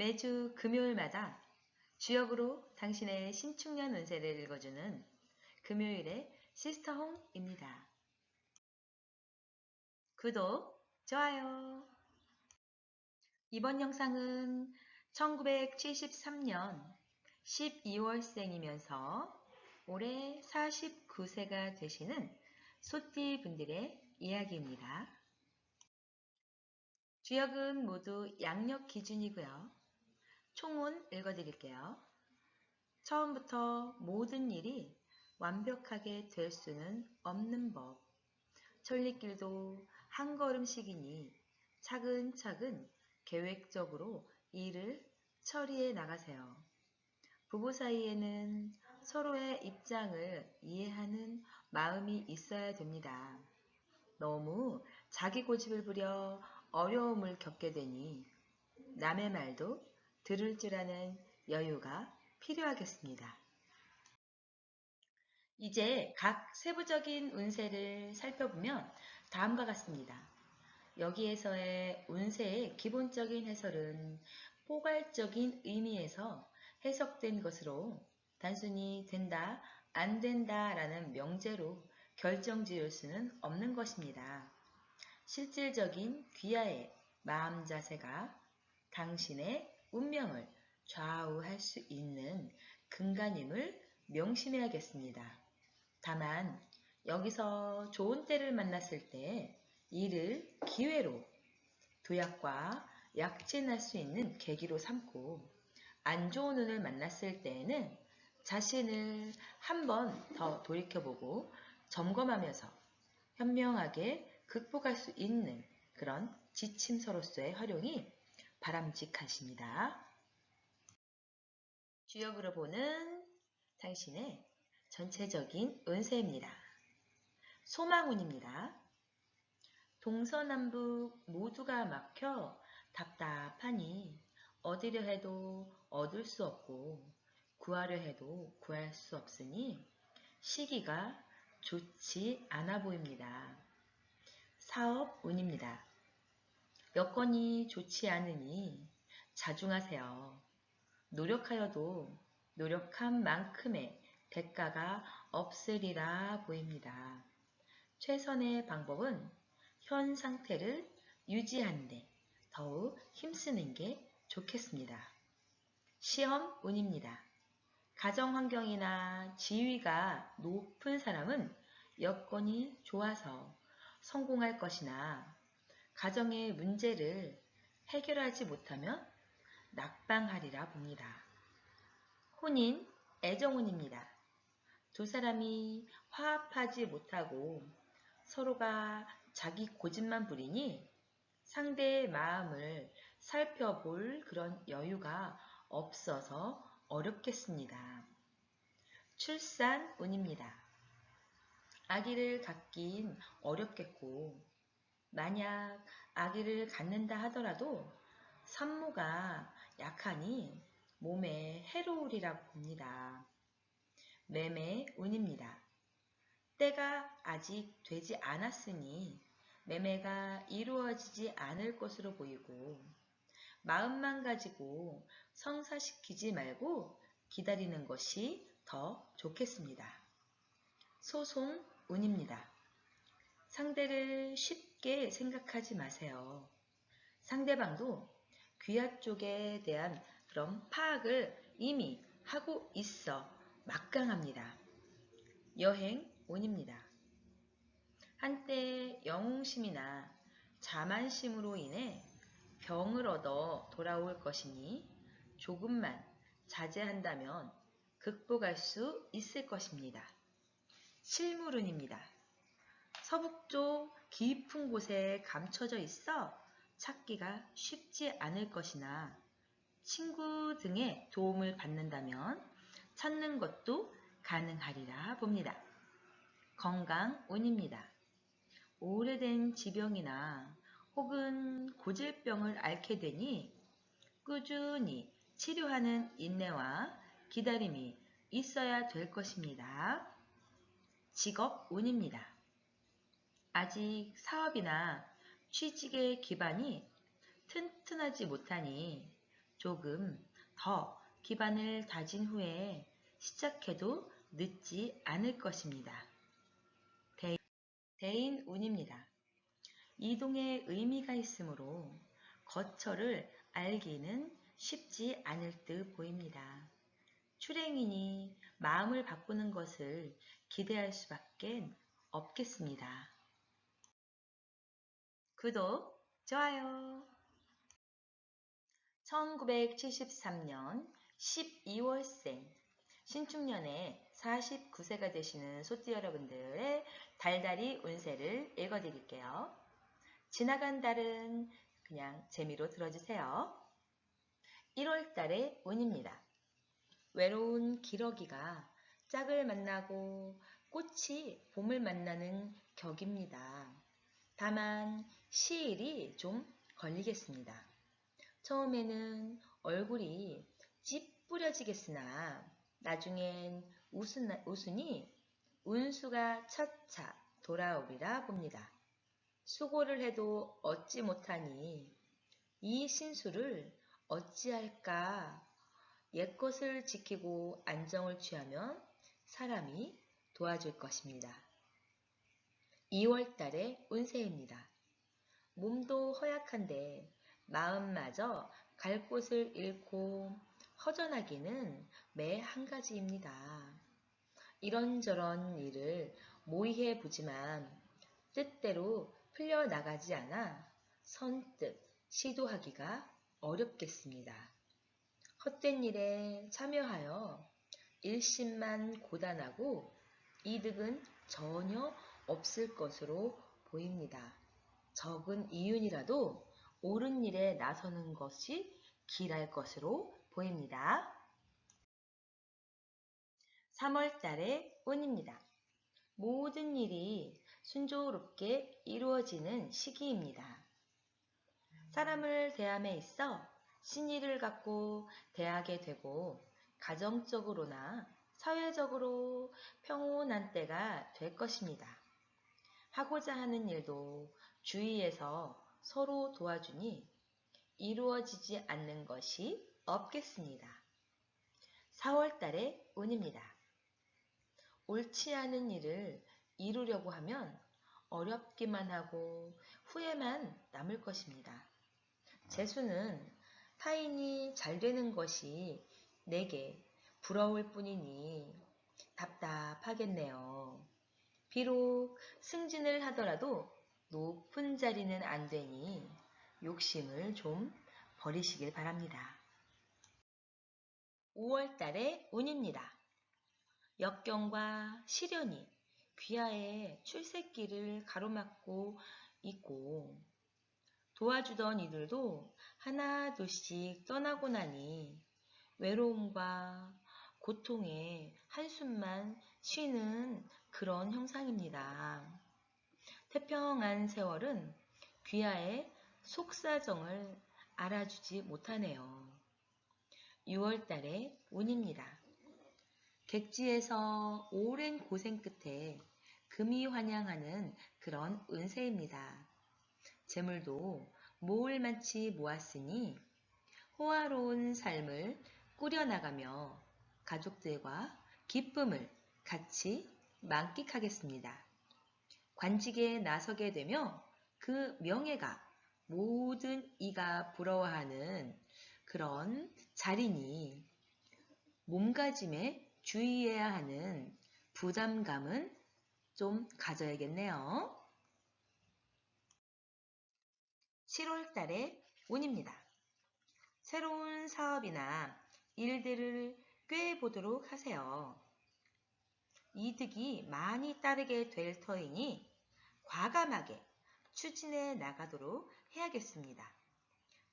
매주 금요일마다 주역으로 당신의 신축년 운세를 읽어주는 금요일의 시스터홈입니다. 구독, 좋아요. 이번 영상은 1973년 12월생이면서 올해 49세가 되시는 소띠 분들의 이야기입니다. 주역은 모두 양력 기준이고요. 총운 읽어드릴게요. 처음부터 모든 일이 완벽하게 될 수는 없는 법. 천리길도 한 걸음씩이니 차근차근 계획적으로 일을 처리해 나가세요. 부부 사이에는 서로의 입장을 이해하는 마음이 있어야 됩니다. 너무 자기 고집을 부려 어려움을 겪게 되니 남의 말도 들을 줄 아는 여유가 필요하겠습니다. 이제 각 세부적인 운세를 살펴보면 다음과 같습니다. 여기에서의 운세의 기본적인 해설은 포괄적인 의미에서 해석된 것으로 단순히 된다, 안 된다 라는 명제로 결정 지을 수는 없는 것입니다. 실질적인 귀하의 마음 자세가 당신의 운명을 좌우할 수 있는 근간임을 명심해야겠습니다. 다만 여기서 좋은 때를 만났을 때 이를 기회로 도약과 약진할 수 있는 계기로 삼고 안 좋은 운을 만났을 때에는 자신을 한 번 더 돌이켜보고 점검하면서 현명하게 극복할 수 있는 그런 지침서로서의 활용이 바람직하십니다. 주역으로 보는 당신의 전체적인 운세입니다. 소망운입니다. 동서남북 모두가 막혀 답답하니 얻으려 해도 얻을 수 없고 구하려 해도 구할 수 없으니 시기가 좋지 않아 보입니다. 사업 운입니다. 여건이 좋지 않으니 자중하세요. 노력하여도 노력한 만큼의 대가가 없으리라 보입니다. 최선의 방법은 현 상태를 유지하는데 더욱 힘쓰는 게 좋겠습니다. 시험 운입니다. 가정 환경이나 지위가 높은 사람은 여건이 좋아서 성공할 것이나 가정의 문제를 해결하지 못하면 낙방하리라 봅니다. 혼인, 애정운입니다. 두 사람이 화합하지 못하고 서로가 자기 고집만 부리니 상대의 마음을 살펴볼 그런 여유가 없어서 어렵겠습니다. 출산 운입니다. 아기를 갖긴 어렵겠고 만약 아기를 갖는다 하더라도 산모가 약하니 몸에 해로울이라고 봅니다. 매매 운입니다. 때가 아직 되지 않았으니 매매가 이루어지지 않을 것으로 보이고 마음만 가지고 성사시키지 말고 기다리는 것이 더 좋겠습니다. 소송 운입니다. 상대를 쉽게 생각하지 마세요. 상대방도 귀하 쪽에 대한 그런 파악을 이미 하고 있어 막강합니다. 여행 운입니다. 한때 영웅심이나 자만심으로 인해 병을 얻어 돌아올 것이니 조금만 자제한다면 극복할 수 있을 것입니다. 실물운입니다. 서북쪽 깊은 곳에 감춰져 있어 찾기가 쉽지 않을 것이나 친구 등의 도움을 받는다면 찾는 것도 가능하리라 봅니다. 건강운입니다. 오래된 지병이나 혹은 고질병을 앓게 되니 꾸준히 치료하는 인내와 기다림이 있어야 될 것입니다. 직업운입니다. 아직 사업이나 취직의 기반이 튼튼하지 못하니 조금 더 기반을 다진 후에 시작해도 늦지 않을 것입니다. 대, 대인 운입니다. 이동에 의미가 있으므로 거처를 알기는 쉽지 않을 듯 보입니다. 출행이니 마음을 바꾸는 것을 기대할 수밖에 없겠습니다. 구독, 좋아요. 1973년 12월생 신축년에 49세가 되시는 소띠 여러분들의 달달이 운세를 읽어드릴게요. 지나간 달은 그냥 재미로 들어주세요. 1월달의 운입니다. 외로운 기러기가 짝을 만나고 꽃이 봄을 만나는 격입니다. 다만 시일이 좀 걸리겠습니다. 처음에는 얼굴이 찌뿌려지겠으나 나중엔 웃은, 웃으니 운수가 차차 돌아오리라 봅니다. 수고를 해도 얻지 못하니 이 신수를 어찌할까 옛것을 지키고 안정을 취하면 사람이 도와줄 것입니다. 2월달의 운세입니다. 몸도 허약한데 마음마저 갈 곳을 잃고 허전하기는 매 한 가지입니다. 이런저런 일을 모의해 보지만 뜻대로 풀려나가지 않아 선뜻 시도하기가 어렵겠습니다. 헛된 일에 참여하여 일심만 고단하고 이득은 전혀 없을 것으로 보입니다. 적은 이윤이라도 옳은 일에 나서는 것이 길할 것으로 보입니다. 3월달의 운입니다. 모든 일이 순조롭게 이루어지는 시기입니다. 사람을 대함에 있어 신의를 갖고 대하게 되고 가정적으로나 사회적으로 평온한 때가 될 것입니다. 하고자 하는 일도 주위에서 서로 도와주니 이루어지지 않는 것이 없겠습니다. 4월달의 운입니다. 옳지 않은 일을 이루려고 하면 어렵기만 하고 후회만 남을 것입니다. 재수는 타인이 잘 되는 것이 내게 부러울 뿐이니 답답하겠네요. 비록 승진을 하더라도 높은 자리는 안 되니 욕심을 좀 버리시길 바랍니다. 5월달의 운입니다. 역경과 시련이 귀하의 출세길을 가로막고 있고 도와주던 이들도 하나 둘씩 떠나고 나니 외로움과 고통에 한숨만 쉬는 그런 형상입니다. 태평한 세월은 귀하의 속사정을 알아주지 못하네요. 6월달의 운입니다. 객지에서 오랜 고생 끝에 금이 환영하는 그런 운세입니다. 재물도 모을 만치 모았으니 호화로운 삶을 꾸려나가며 가족들과 기쁨을 같이 만끽하겠습니다. 관직에 나서게 되며 그 명예가 모든 이가 부러워하는 그런 자리니 몸가짐에 주의해야 하는 부담감은 좀 가져야겠네요. 7월 달의 운입니다. 새로운 사업이나 일들을 꾀해보도록 하세요. 이득이 많이 따르게 될 터이니 과감하게 추진해 나가도록 해야겠습니다.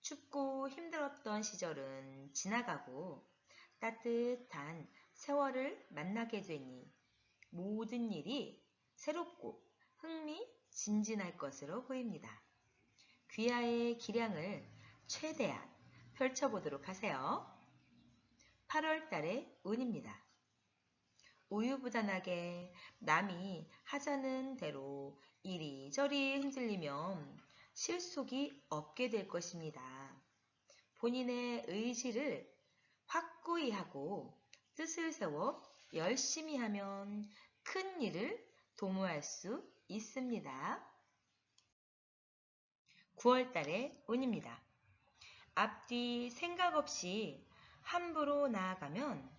춥고 힘들었던 시절은 지나가고 따뜻한 세월을 만나게 되니 모든 일이 새롭고 흥미진진할 것으로 보입니다. 귀하의 기량을 최대한 펼쳐보도록 하세요. 8월 달의 운입니다. 우유부단하게 남이 하자는 대로 이리저리 흔들리면 실속이 없게 될 것입니다. 본인의 의지를 확고히 하고 뜻을 세워 열심히 하면 큰 일을 도모할 수 있습니다. 9월달의 운입니다. 앞뒤 생각 없이 함부로 나아가면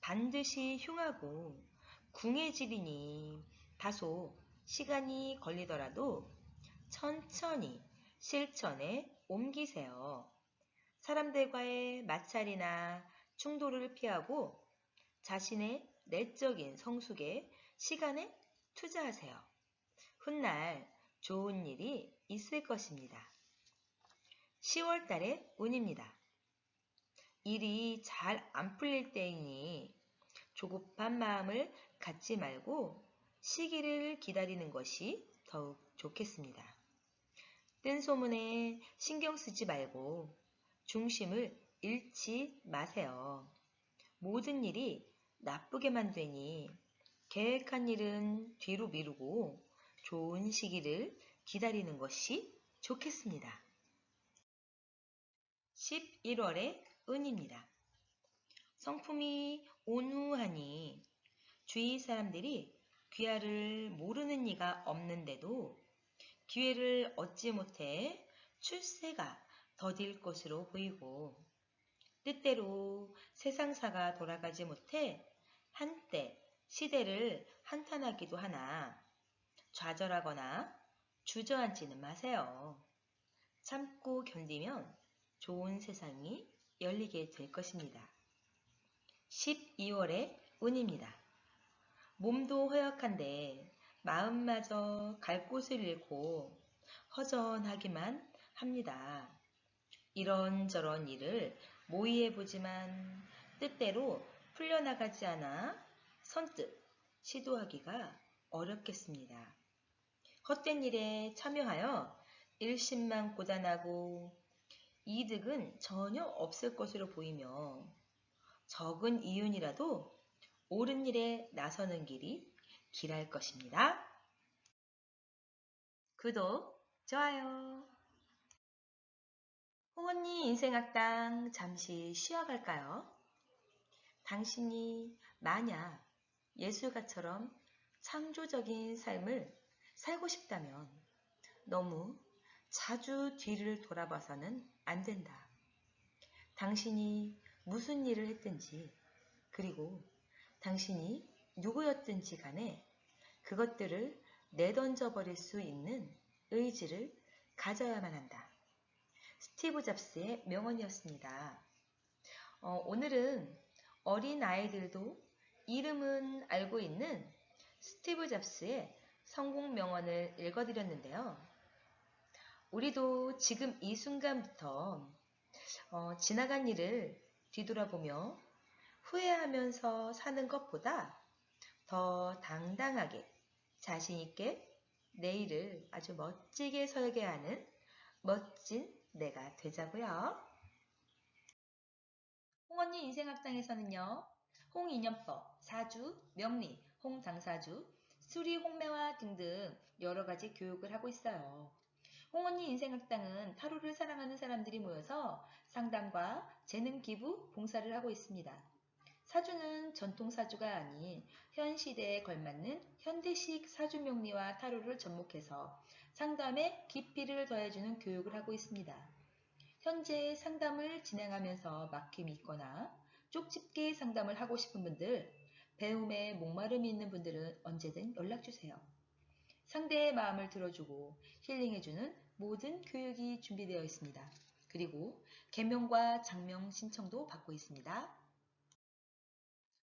반드시 흉하고 궁해지리니 다소 시간이 걸리더라도 천천히 실천에 옮기세요. 사람들과의 마찰이나 충돌을 피하고 자신의 내적인 성숙에 시간에 투자하세요. 훗날 좋은 일이 있을 것입니다. 10월 달의 운입니다. 일이 잘 안 풀릴 때이니 조급한 마음을 갖지 말고 시기를 기다리는 것이 더욱 좋겠습니다. 뜬 소문에 신경 쓰지 말고 중심을 잃지 마세요. 모든 일이 나쁘게만 되니 계획한 일은 뒤로 미루고 좋은 시기를 기다리는 것이 좋겠습니다. 11월의 은입니다. 성품이 온후하니 주위 사람들이 귀하를 모르는 이가 없는데도 기회를 얻지 못해 출세가 더딜 것으로 보이고 뜻대로 세상사가 돌아가지 못해 한때 시대를 한탄하기도 하나 좌절하거나 주저앉지는 마세요. 참고 견디면 좋은 세상이 열리게 될 것입니다. 12월의 운입니다. 몸도 허약한데 마음마저 갈 곳을 잃고 허전하기만 합니다. 이런저런 일을 모의해보지만 뜻대로 풀려나가지 않아 선뜻 시도하기가 어렵겠습니다. 헛된 일에 참여하여 일심만 고단하고 이득은 전혀 없을 것으로 보이며 적은 이윤이라도 옳은 일에 나서는 길이 길할 것입니다. 구독, 좋아요. 홍언니 인생학당 잠시 쉬어갈까요? 당신이 만약 예술가처럼 창조적인 삶을 살고 싶다면 너무 자주 뒤를 돌아봐서는 안 된다. 당신이 무슨 일을 했든지 그리고 당신이 누구였든지 간에 그것들을 내던져 버릴 수 있는 의지를 가져야만 한다. 스티브 잡스의 명언이었습니다. 어, 오늘은 어린 아이들도 이름은 알고 있는 스티브 잡스의 성공 명언을 읽어드렸는데요. 우리도 지금 이 순간부터 어, 지나간 일을 뒤돌아보며 후회하면서 사는 것보다 더 당당하게 자신있게 내일을 아주 멋지게 설계하는 멋진 내가 되자고요. 홍언니 인생학당에서는요. 홍인연법, 사주, 명리, 홍장사주, 수리, 홍매화 등등 여러 가지 교육을 하고 있어요. 홍언니 인생학당은 타로를 사랑하는 사람들이 모여서 상담과 재능 기부, 봉사를 하고 있습니다. 사주는 전통 사주가 아닌 현 시대에 걸맞는 현대식 사주 명리와 타로를 접목해서 상담에 깊이를 더해주는 교육을 하고 있습니다. 현재 상담을 진행하면서 막힘이 있거나 쪽집게 상담을 하고 싶은 분들, 배움에 목마름이 있는 분들은 언제든 연락주세요. 상대의 마음을 들어주고 힐링해주는 모든 교육이 준비되어 있습니다. 그리고 개명과 장명 신청도 받고 있습니다.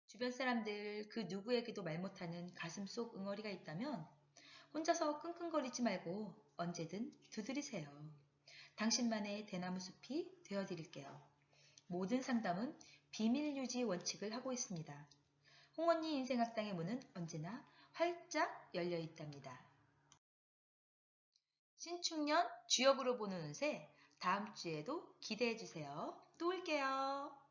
주변 사람들 그 누구에게도 말 못하는 가슴 속 응어리가 있다면 혼자서 끙끙거리지 말고 언제든 두드리세요. 당신만의 대나무 숲이 되어드릴게요. 모든 상담은 비밀 유지 원칙을 하고 있습니다. 홍언니 인생학당의 문은 언제나 활짝 열려 있답니다. 신축년 주역으로 보는 운세 다음 주에도 기대해 주세요. 또 올게요.